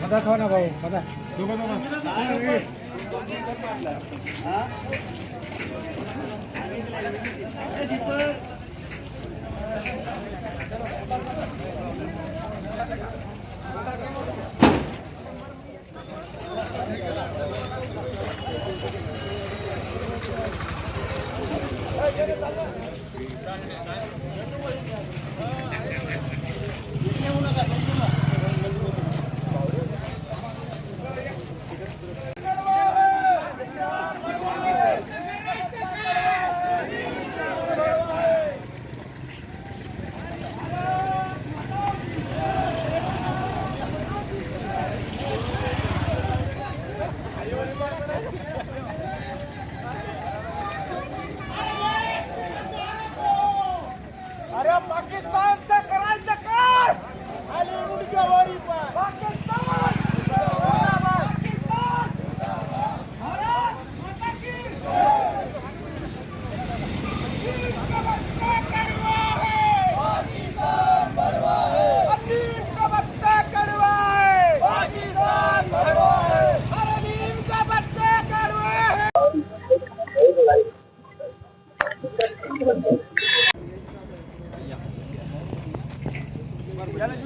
બધા ખાવ ના ભાઈ બધા જોગો તો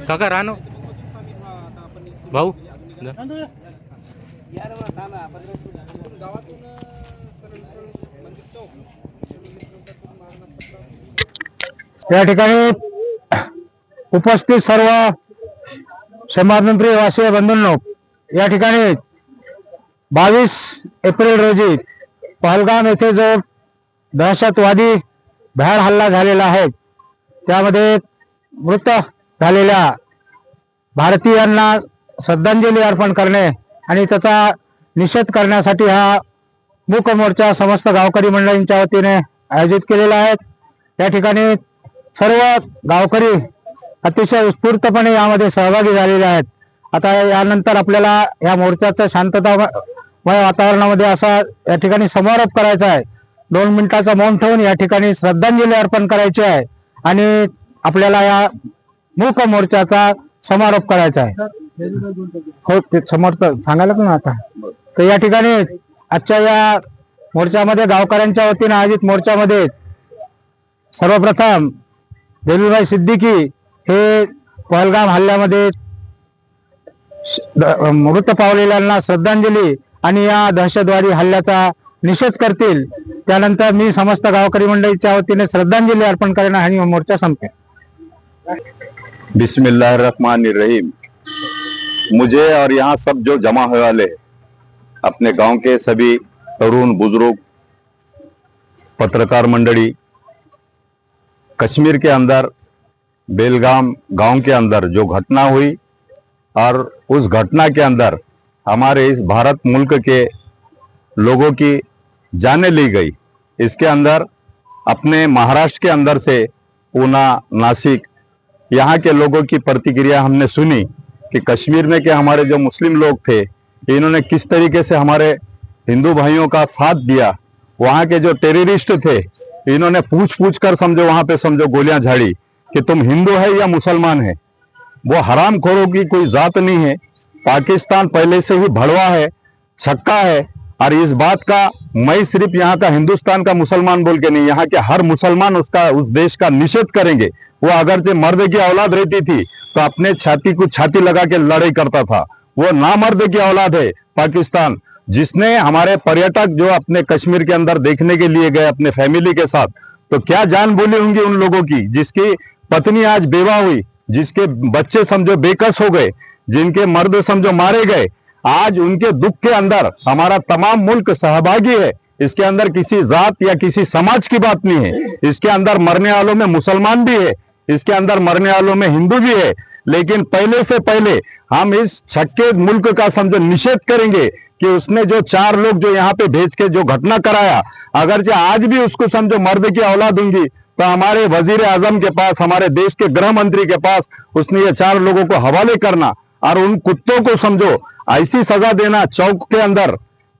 काका राहणं भाऊ या ठिकाणी उपस्थित सर्व समाजमंत्री वासीय बंधूंनो या ठिकाणी बावीस एप्रिल रोजी पहलगाम येथे जो दहशतवादी भ्याड हल्ला झालेला आहे. त्यामध्ये मृत झालेल्या भारतीयांना श्रद्धांजली अर्पण करणे आणि त्याचा निषेध करण्यासाठी हा मूक मोर्चा समस्त गावकरी मंडळींच्या वतीने आयोजित केलेला आहे. या ठिकाणी सर्व गावकरी अतिशय उत्स्फूर्तपणे यामध्ये सहभागी झालेले आहेत. आता यानंतर आपल्याला या मोर्चाचं शांततामय वातावरणामध्ये असा या ठिकाणी समारोप करायचा आहे. दोन मिनिटाचा मौन ठेवून या ठिकाणी श्रद्धांजली अर्पण करायची आहे आणि आपल्याला या मूक मोर्चाचा समारोप करायचा आहे. हो ते समर्थ सांगायला पण आता. तर या ठिकाणी आजच्या या मोर्चामध्ये गावकऱ्यांच्या वतीने आयोजित मोर्चामध्ये सर्वप्रथम जलीलभाई सिद्दीकी हे पहलगाम हल्ल्यामध्ये मृत पावलेल्यांना श्रद्धांजली आणि या दहशतवादी हल्ल्याचा निषेध त्यानंतर मी समस्त गावकरी मंडळीच्या वतीने श्रद्धांजली अर्पण करेन आणि मोर्चा संपेन. बिस्मिल्लाहिर्रहमानिर्रहीम. मुझे और यहाँ सब जो जमा हुए वाले अपने गाँव के सभी तरुण बुज़ुर्ग, पत्रकार मंडली, कश्मीर के अंदर, बेलगाम गाँव के अंदर जो घटना हुई और उस घटना के अंदर हमारे इस भारत मुल्क के लोगों की जाने ली गई। इसके अंदर, अपने महाराष्ट्र के अंदर से पूना, नासिक, यहाँ के लोगों की प्रतिक्रिया हमने सुनी कि कश्मीर में के हमारे जो मुस्लिम लोग थे, इन्होंने किस तरीके से हमारे हिंदू भाइयों का साथ दिया। वहाँ के जो टेररिस्ट थे, इन्होंने पूछ पूछ कर समझो, वहाँ पे समझो गोलियाँ झाड़ी कि तुम हिंदू है या मुसलमान है। वो हराम खोरों की कोई जात नहीं है। पाकिस्तान पहले से ही भड़वा है, छक्का है और इस बात का मैं सिर्फ़ यहाँ का हिंदुस्तान का मुसलमान बोल के नहीं, यहाँ के हर मुसलमान उसका, उस देश का निषेध करेंगे। वो अगर जो मर्द की औलाद रहती थी तो अपने छाती को छाती लगा के लड़ाई करता था। वो ना मर्द की औलाद है, पाकिस्तान। जिसने हमारे पर्यटक जो अपने कश्मीर के अंदर देखने के लिए गए, अपने फैमिली के साथ तो क्या जान बोली होंगी उन लोगों की, जिसकी पत्नी आज बेवा हुई, जिसके बच्चे समझो बेकस हो गए, जिनके मर्द समझो मारे गए आज उनके दुख के अंदर हमारा तमाम मुल्क सहभागी है। इसके अंदर किसी जात या किसी समाज की बात नहीं है। इसके अंदर मरने वालों में मुसलमान भी है। इसके अंदर मरने वालों में हिंदू भी है। लेकिन पहले से पहले हम इस छक्के मुल्क का समझो निषेध करेंगे कि उसने जो चार लोग जो यहाँ पे भेज के जो घटना कराया अगर जो आज भी उसको समझो मर्द की औलाद होंगी तो हमारे वज़ीर आज़म के पास, हमारे देश के गृह मंत्री के पास उसने ये चार लोगों को हवाले करना। और उन कुत्तों को समझो, ऐसी सजा देना चौक के अंदर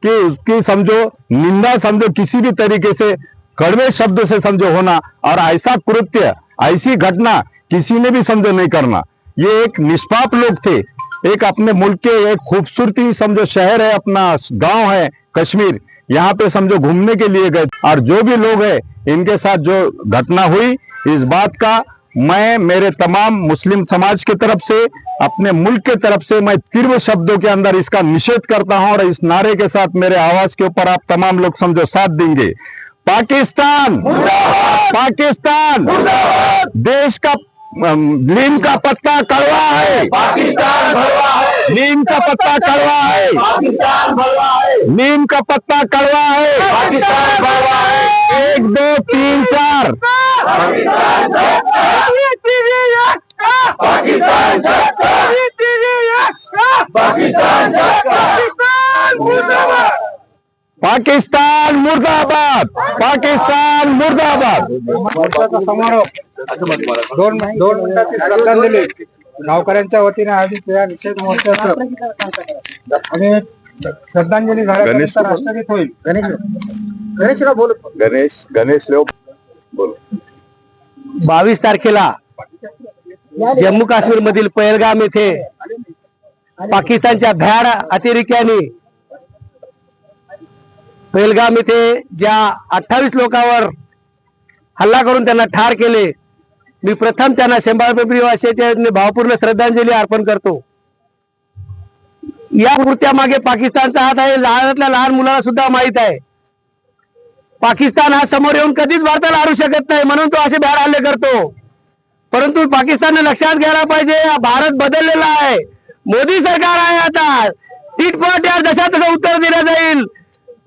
कि उसकी समझो, निंदा समझो, किसी भी तरीके से कड़वे शब्द से समझो होना और ऐसा कृत्य, ऐसी घटना किसी ने भी समझो नहीं करना। ये एक निष्पाप लोग थे। एक अपने मुल्क के एक खूबसूरती समझो शहर है, अपना गाँव है कश्मीर। यहाँ पे समझो घूमने के लिए गए। और जो भी लोग है, इनके साथ जो घटना हुई, इस बात का मैं मेरे तमाम मुस्लिम समाज की तरफ़ से अपने मुल्क के तरफ़ से मैं तीव्र शब्दों के अंदर इसका निषेध करता हूँ और इस नारे के साथ मेरे आवाज़ के ऊपर आप तमाम लोग समझो साथ देंगे। पाकिस्तान! पाकिस्तान! देश का नीम का पत्ता कड़वा है। पाकिस्तान है। नीम का पत्ता कड़वा है। पाकिस्तान है। नीम का पत्ता कड़वा है। पाकिस्तान है। एक दो तीन चार. पाकिस्तान पाकिस्तान पाकिस्तान मुर्दाबाद. पाकिस्तान मुर्दाबाद. पाकिस्तान मुर्दाबाद वर्षाचा समारोप दोन दोन मिनिटाची श्रद्धांजली गावकऱ्यांच्या वतीने आयोजित या निषेध मोर्चाचं आणि श्रद्धांजली गणेश- झाल्यानंतर होईल. गणेश गणेशराव बोल. गणेश गणेश बोलो. बावीस तारखेला जम्मू काश्मीर मधील पहलगाम येथे पाकिस्तानच्या भ्याड अतिरेक्याने पहलगाम येथे ज्या अठ्ठावीस लोकांवर हल्ला करून त्यांना ठार केले मी प्रथम त्यांना शंभर फेब्रुवारी भावपूर्ण श्रद्धांजली अर्पण करतो. या कृत्यामागे पाकिस्तानचा हात आहे. लहानातल्या लहान मुलाला सुद्धा माहीत आहे. पाकिस्तान हा समोर येऊन कधीच भारताला हारू शकत नाही. म्हणून तो असे बाहेर हल्ले करतो. परंतु पाकिस्तानने लक्षात घ्यायला पाहिजे हा भारत बदललेला आहे. मोदी सरकार आहे आता. टीट या जशा तसं उत्तर दिलं जाईल.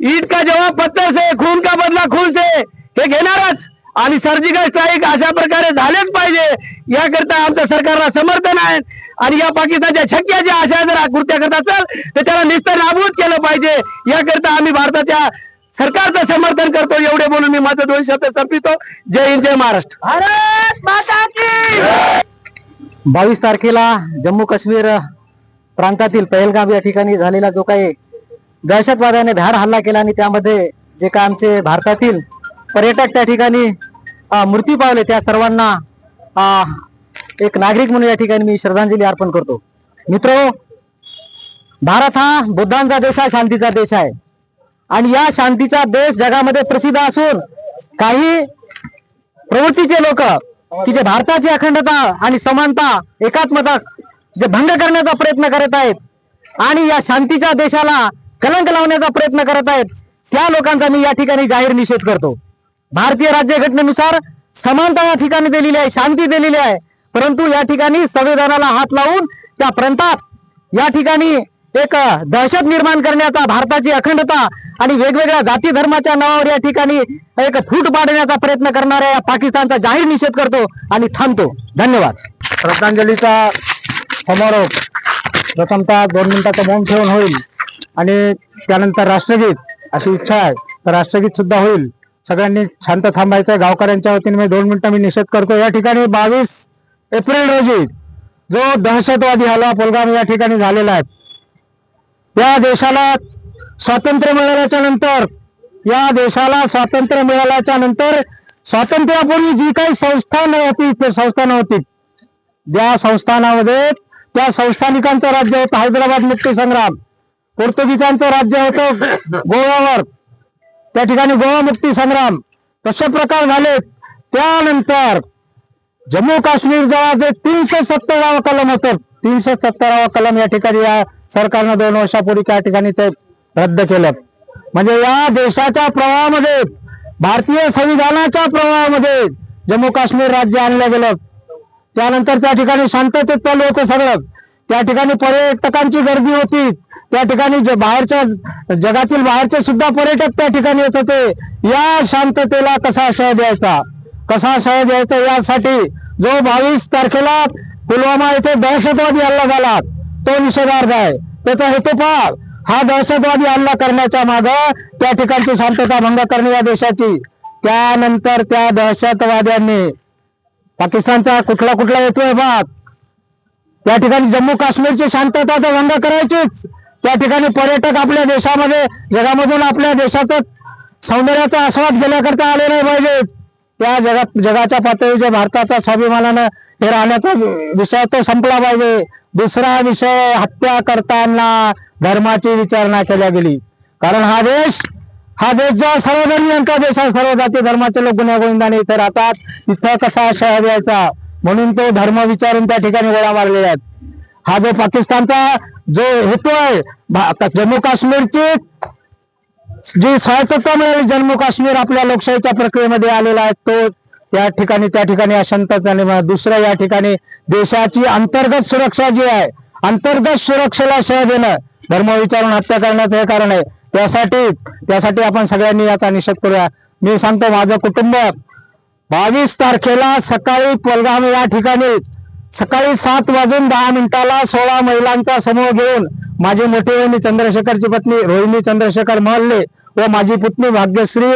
ईट का जवाब पत्थर से खून का बदला खून से? हे घेणारच. आणि सर्जिकल स्ट्राईक अशा प्रकारे झालेच पाहिजे. याकरता आमचं सरकारला समर्थन आहे. आणि या पाकिस्तानच्या छक्क्याच्या आशा जर कृत्य करत असेल तर त्याला निस्तर नाबूद केलं पाहिजे. याकरता आम्ही भारताच्या सरकारचं समर्थन करतो. एवढे बोलून मी माझं दोन शब्द संपितो जय हिंद जय महाराष्ट्र. भारत माता की! बावीस तारखेला जम्मू काश्मीर प्रांतातील पहलगाम या ठिकाणी झालेला जो काही दहशतवाद्याने धाड हल्ला केला आणि त्यामध्ये जे काय आमचे भारतातील पर्यटक त्या ठिकाणी मूर्ती मृत्यू पावले. त्या सर्वांना एक नागरिक म्हणून या ठिकाणी मी श्रद्धांजली अर्पण करतो. मित्र भारत हा बुद्धांचा देश आहे शांतीचा देश आहे. आणि या शांतीचा देश जगामध्ये प्रसिद्ध असून काही प्रवृत्तीचे लोक की जे भारताची अखंडता आणि समानता एकात्मता जे भंग करण्याचा प्रयत्न करत आहेत आणि या शांतीच्या देशाला कलंक लावण्याचा प्रयत्न करत आहेत त्या लोकांचा मी या ठिकाणी जाहीर निषेध करतो. भारतीय राज्यघटनेनुसार समानता या ठिकाणी दिलेली आहे शांती दिलेली आहे. परंतु या ठिकाणी संविधानाला हात लावून त्या प्रांतात या ठिकाणी एक दहशत निर्माण करण्याचा भारताची अखंडता आणि वेगवेगळ्या जाती धर्माच्या नावावर या ठिकाणी एक फूट पाडण्याचा प्रयत्न करणाऱ्या या पाकिस्तानचा जाहीर निषेध करतो आणि थांबतो. धन्यवाद. श्रद्धांजलीचा समारोप प्रथमतः दोन मिनिटाचं मौन ठेवून होईल आणि त्यानंतर राष्ट्रगीत अशी इच्छा आहे तर राष्ट्रगीत सुद्धा होईल. सगळ्यांनी शांत थांबायचं. गावकऱ्यांच्या वतीने मी दोन मिनिटं मी निषेध करतो. या ठिकाणी बावीस एप्रिल रोजी जो दहशतवादी हल्ला पुलगाम या ठिकाणी झालेला आहे या देशाला स्वातंत्र्य मिळाल्याच्या नंतर या देशाला स्वातंत्र्य मिळाल्याच्या नंतर स्वातंत्र्यापूर्वी जी काही संस्थान होती ते संस्थानं होती ज्या संस्थानामध्ये त्या संस्थानिकांचं राज्य होतं हैदराबाद मुक्ती संग्राम. पोर्तुगीजांचं राज्य होतं गोव्यावर. त्या ठिकाणी गोवा मुक्ती संग्राम कसे प्रकार झाले त्यानंतर जम्मू काश्मीर जवळ जे तीनशे सत्तरावं कलम होतं. तीनशे सत्तरावं कलम या ठिकाणी या सरकारनं दोन वर्षापूर्वी त्या ठिकाणी ते रद्द केलं. म्हणजे या देशाच्या प्रवाहामध्ये भारतीय संविधानाच्या प्रवाहामध्ये जम्मू काश्मीर राज्य आणलं गेलं. त्यानंतर त्या ठिकाणी शांततेत चालू होतं सगळं. त्या ठिकाणी पर्यटकांची गर्दी होती. त्या ठिकाणी जे बाहेरच्या जगातील बाहेरचे सुद्धा पर्यटक त्या ठिकाणी येत होते. या शांततेला कसा आशय द्यायचा? कसा आशय द्यायचा? यासाठी जो बावीस तारखेला पुलवामा येथे दहशतवादी हल्ला झाला तो निषेधार्थ आहे. त्याचा हेतू पहा हा दहशतवादी हल्ला करण्याच्या माग त्या ठिकाणची शांतता भंग करणे या देशाची. त्यानंतर त्या दहशतवाद्यांनी पाकिस्तानचा कुठला कुठला येतोय भाग या ठिकाणी जम्मू काश्मीरची शांतता तर भंग करायचीच. त्या ठिकाणी पर्यटक आपल्या देशामध्ये जगामधून आपल्या देशातच सौंदर्याचा आस्वाद घेण्याकरता आले नाही पाहिजेत. त्या जगात जगाच्या पातळीवर भारताचा स्वाभिमानानं हे राहण्याचा विषय तो संपला पाहिजे. दुसरा विषय हत्या करताना धर्माची विचारणा केल्या गेली. कारण हा देश हा देश जो सर्वधर्मियांचा देश आहे. सर्व जाती धर्माचे लोक गुन्ह्या गोविंदाने इथे राहतात. इथं कसा शह द्यायचा म्हणून तो धर्म विचारून त्या ठिकाणी गोळ्या मारलेल्या आहेत. हा जो पाकिस्तानचा जो हेतू आहे भा- आता जम्मू काश्मीरची जी स्वायत्तता मिळाली जम्मू काश्मीर आपल्या लोकशाहीच्या प्रक्रियेमध्ये आलेला आहे तो या ठिकाणी त्या ठिकाणी अशांतताने मा- दुसरं या ठिकाणी देशाची अंतर्गत सुरक्षा जी आहे अंतर्गत सुरक्षेला शह देणं धर्म विचारून हत्या करण्याचं हे कारण आहे. त्यासाठी त्यासाठी आपण सगळ्यांनी याचा निषेध करूया. मी सांगतो माझं कुटुंब बावीस तारखेला सकाळी पलगाम या ठिकाणी सकाळी सात वाजून दहा मिनिटाला सोळा महिलांचा समूह घेऊन माझी मोठी बहिणी चंद्रशेखरची पत्नी रोहिणी चंद्रशेखर मल्ले व माझी पुतणी भाग्यश्री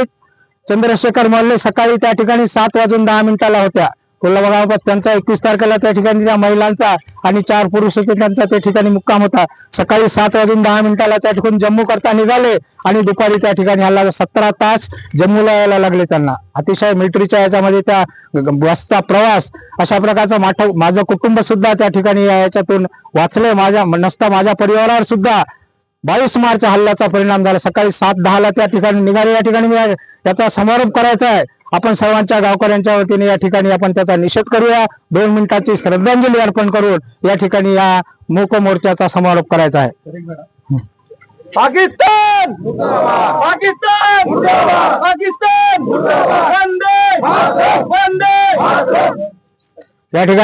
चंद्रशेखर मल्ले सकाळी त्या ठिकाणी सात वाजून दहा मिनिटाला होत्या. कोल्हापूर त्यांचा एकवीस तारखेला त्या ठिकाणी त्या महिलांचा आणि चार पुरुष होते त्यांचा त्या ठिकाणी मुक्काम होता. सकाळी सात वाजून दहा मिनिटाला त्या ठिकाणी जम्मू करता निघाले आणि दुपारी त्या ठिकाणी हल्ला सतरा तास जम्मूला यायला लागले त्यांना. अतिशय मिलिटरीच्या याच्यामध्ये त्या बसचा प्रवास अशा प्रकारचा माठ माझं कुटुंब सुद्धा त्या ठिकाणी या याच्यातून वाचलंय. माझ्या नसता माझ्या परिवारावर सुद्धा बावीस मार्च हल्ल्याचा परिणाम झाला. सकाळी सात दहाला त्या ठिकाणी निघाले. या ठिकाणी याचा समारोप करायचा आहे. आपण सर्वांच्या गावकऱ्यांच्या वतीने या ठिकाणी आपण त्याचा निषेध करूया. दोन मिनिटाची श्रद्धांजली अर्पण करून या ठिकाणी या मूक मोर्चाचा समारोप करायचा आहे. पाकिस्तान! पाकिस्तान! पाकिस्तान! या ठिकाणी